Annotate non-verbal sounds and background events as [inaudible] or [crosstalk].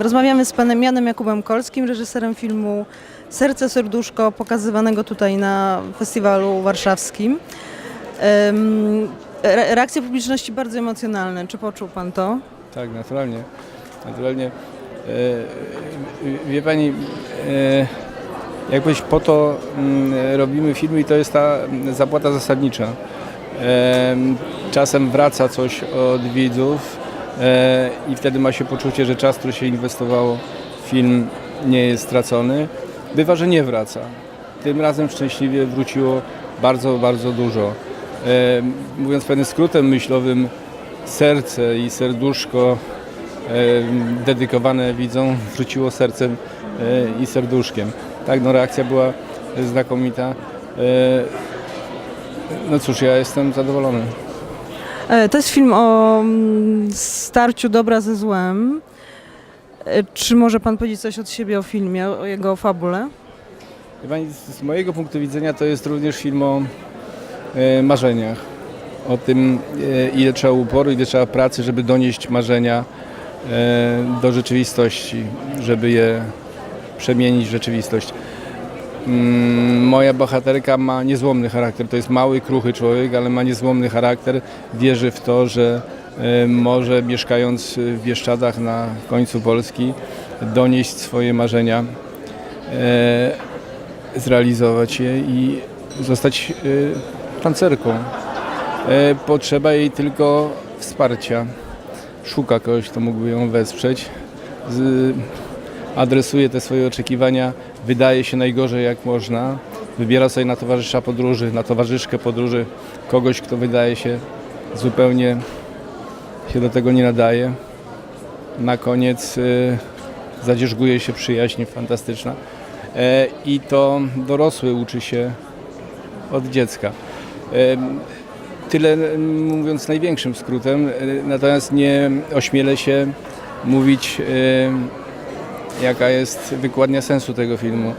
Rozmawiamy z panem Janem Jakubem Kolskim, reżyserem filmu Serce Serduszko, pokazywanego tutaj na festiwalu warszawskim. Reakcje publiczności bardzo emocjonalne. Czy poczuł pan to? Tak, naturalnie. Naturalnie. E, wie Pani, e, jakbyś po to mm, robimy filmy i to jest ta mm, zapłata zasadnicza. E, czasem wraca coś od widzów i wtedy ma się poczucie, że czas, który się inwestowało w film nie jest stracony. Bywa, że nie wraca. Tym razem szczęśliwie wróciło bardzo, bardzo dużo. E, mówiąc pewnym skrótem myślowym, serce i serduszko e, dedykowane widzom [laughs] wróciło sercem e, i serduszkiem. Tak, no reakcja była znakomita. E, no cóż, ja jestem zadowolony. E, To jest film o mm, starciu dobra ze złem. E, Czy może pan powiedzieć coś od siebie o filmie, o jego fabule? Pani, z mojego punktu widzenia to jest również film o e, marzeniach. O tym, ile trzeba uporu, ile trzeba pracy, żeby donieść marzenia do rzeczywistości, żeby je przemienić w rzeczywistość. Mm, Moja bohaterka ma niezłomny charakter. To jest mały, kruchy człowiek, ale ma niezłomny charakter. Wierzy w to, że e, może mieszkając w Bieszczadach na końcu Polski donieść swoje marzenia, e, zrealizować je i zostać e, tancerką. Potrzeba jej tylko wsparcia. Szuka kogoś, kto mógłby ją wesprzeć. Adresuje te swoje oczekiwania, wydaje się najgorzej jak można. Wybiera sobie na towarzysza podróży, na towarzyszkę podróży kogoś, kto wydaje się zupełnie się do tego nie nadaje. Na koniec y, zadzierzguje się przyjaźń fantastyczna. E, I to dorosły uczy się od dziecka. Em, Tyle mówiąc największym skrótem, e, natomiast nie ośmielę się mówić, e, jaka jest wykładnia sensu tego filmu.